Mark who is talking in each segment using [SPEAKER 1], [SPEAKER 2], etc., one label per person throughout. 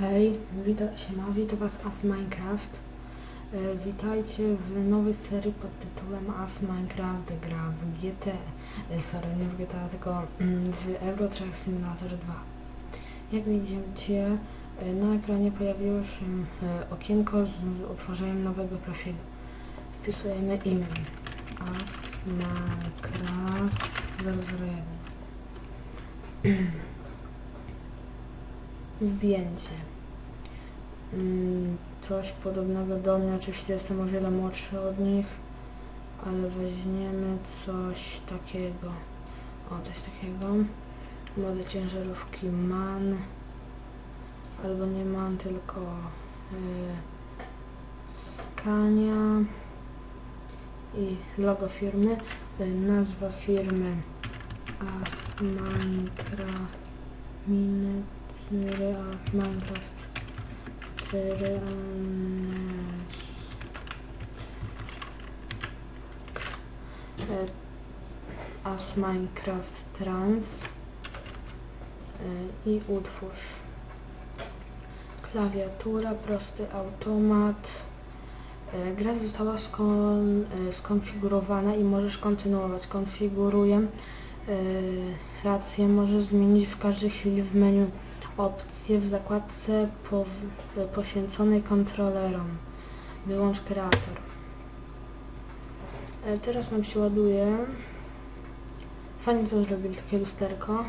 [SPEAKER 1] Hej, witam, siema, witam was As Minecraft. E, witajcie w nowej serii pod tytułem As Minecraft gra w GT. E, sorry, nie w GTA, tylko mm, w Euro Truck Simulator 2. Jak widzicie, e, na ekranie pojawiło się e, okienko z utworzeniem nowego profilu. Wpisujemy imię. As Minecraft 001. Zdjęcie. Mm, coś podobnego do mnie, oczywiście jestem o wiele młodszy od nich, ale weźmiemy coś takiego. O, coś takiego. Model ciężarówki MAN. Albo nie MAN, tylko yy. I logo firmy. Y, nazwa firmy As Real Minecraft. Tyrannes E, As Minecraft Trans e, i utwórz. Klawiatura, prosty automat. E, gra została skon, e, skonfigurowana i możesz kontynuować. Konfiguruję rację możesz zmienić w każdej chwili w menu opcje w zakładce pow, poświęconej kontrolerom. Wyłącz kreator. E, teraz nam się ładuje. Fajnie to zrobili takie lusterko. O.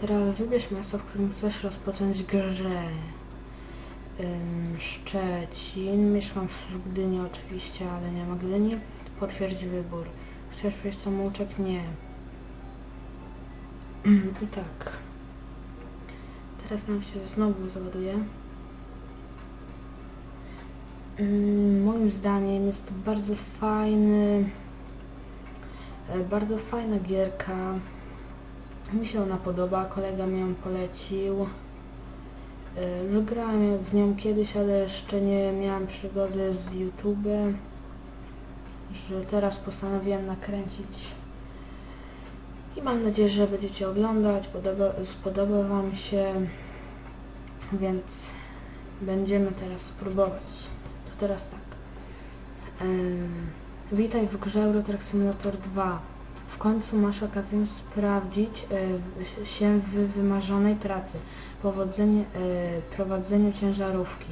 [SPEAKER 1] Teraz wybierz miasto, w którym chcesz rozpocząć grę. Ym, Szczecin. Mieszkam w Gdyni oczywiście, ale nie ma Gdyni. Potwierdź wybór. Chcesz przejść samouczek? Nie. I tak. Teraz nam się znowu załaduje. Ym, Moim zdaniem jest to bardzo fajny, e, bardzo fajna gierka. Mi się ona podoba, kolega mi ją polecił. E, Wygrałem w nią kiedyś, ale jeszcze nie miałem przygody z YouTube, że teraz postanowiłem nakręcić i mam nadzieję, że będziecie oglądać, podoba, spodoba Wam się, więc będziemy teraz spróbować. To teraz tak. Ym, witaj w grze Euro Truck Simulator 2. W końcu masz okazję sprawdzić y, się w wymarzonej pracy, powodzenie, y, prowadzeniu ciężarówki.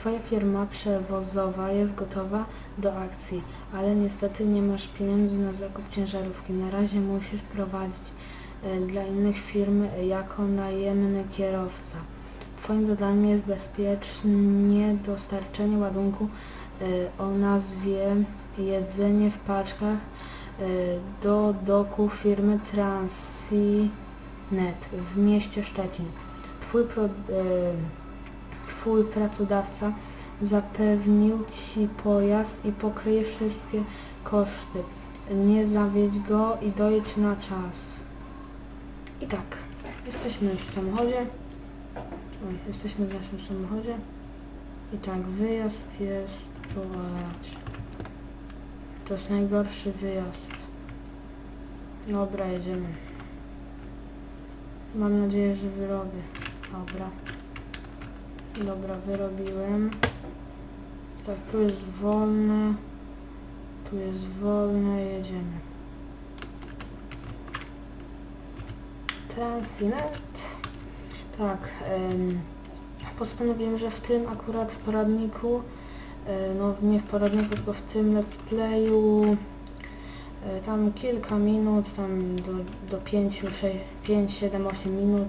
[SPEAKER 1] Twoja firma przewozowa jest gotowa do akcji, ale niestety nie masz pieniędzy na zakup ciężarówki. Na razie musisz prowadzić y, dla innych firm jako najemny kierowca. Twoim zadaniem jest bezpiecznie dostarczenie ładunku y, o nazwie jedzenie w paczkach y, do doku firmy Transinet w mieście Szczecin. Twój, twój pracodawca zapewnił Ci pojazd i pokryje wszystkie koszty. Nie zawiedź go i dojedź na czas. I tak, jesteśmy już w samochodzie. Jesteśmy w naszym samochodzie. I tak, wyjazd jest. To jest najgorszy wyjazd. Dobra, jedziemy. Mam nadzieję, że wyrobię. Dobra. Dobra, wyrobiłem. Tak, tu jest wolne. Tu jest wolne, jedziemy. Transinet. Tak, em, postanowiłem, że w tym akurat poradniku, e, no nie w poradniku, tylko w tym let's playu, e, tam kilka minut, tam do 5, 6, 5, 7, 8 minut,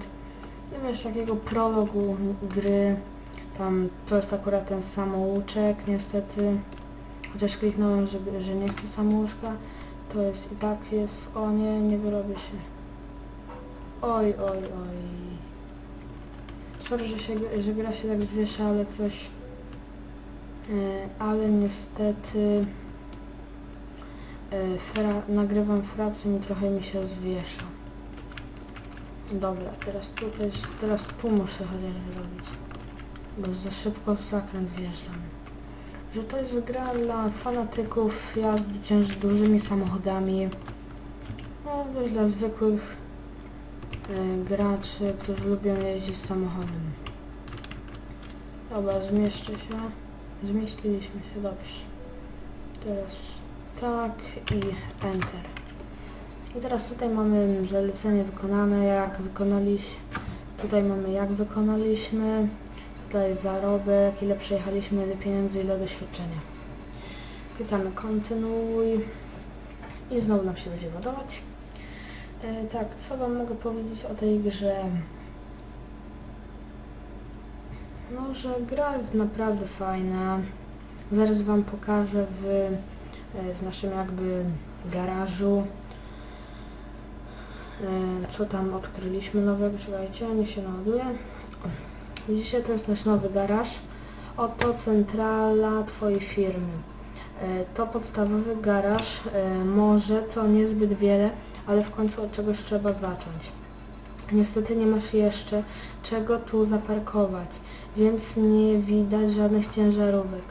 [SPEAKER 1] no wiesz, takiego prologu gry, tam to jest akurat ten samouczek, niestety, chociaż kliknąłem, że, że nie chcę samouczka, to jest i tak jest, o nie, nie wyrobię się. Oj, oj, oj. Sorry, że, się, że gra się tak zwiesza, ale coś... e, ale niestety... e, fra, nagrywam frapsem i trochę mi się zwiesza. Dobra, teraz tu też, teraz tu muszę chociaż zrobić. Bo za szybko w zakręt wjeżdżam. Że to jest gra dla fanatyków jazdy cięż dużymi samochodami. No, jest dla zwykłych e, graczy, którzy lubią jeździć samochodem. Dobra, zmieszczę się. Zmieściliśmy się, dobrze. Teraz tak i Enter. I teraz tutaj mamy zalecenie wykonane, jak wykonaliśmy. Tutaj mamy jak wykonaliśmy. Tutaj zarobek, ile przejechaliśmy, ile pieniędzy, ile doświadczenia. Klikamy kontynuuj i znowu nam się będzie ładować. E, tak, co Wam mogę powiedzieć o tej grze? No, że gra jest naprawdę fajna. Zaraz Wam pokażę w, e, w naszym jakby garażu, co tam odkryliśmy nowego. Czekajcie, niech się naładuje. Widzicie, to jest nasz nowy garaż. Oto centrala Twojej firmy. E, To podstawowy garaż, e, może to niezbyt wiele, ale w końcu od czegoś trzeba zacząć. Niestety nie masz jeszcze czego tu zaparkować, więc nie widać żadnych ciężarówek.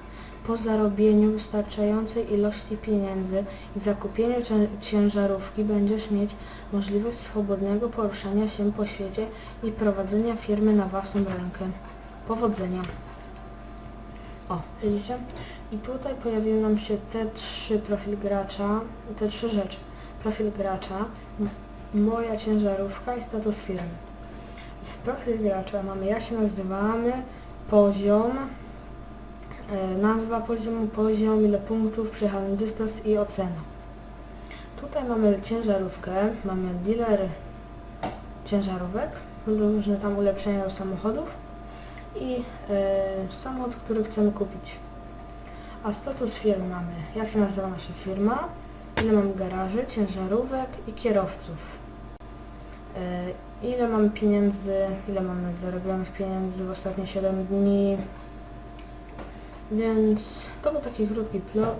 [SPEAKER 1] Po zarobieniu wystarczającej ilości pieniędzy i zakupieniu cię- ciężarówki będziesz mieć możliwość swobodnego poruszania się po świecie i prowadzenia firmy na własną rękę. Powodzenia! O, widzicie? I tutaj pojawiły nam się te trzy profil gracza, te trzy rzeczy. Profil gracza, moja ciężarówka i status firmy. W profil gracza mamy jak się nazywamy, poziom, nazwa poziomu, poziom, ile punktów, przejechany dystans i ocena. Tutaj mamy ciężarówkę, mamy dealer ciężarówek, różne tam ulepszenia do samochodów i e, samochód, który chcemy kupić. A status firmy mamy, jak się nazywa nasza firma, ile mamy garaży, ciężarówek i kierowców. E, ile mamy pieniędzy, ile mamy zarobionych pieniędzy w ostatnie 7 dni. Więc to był taki krótki. Do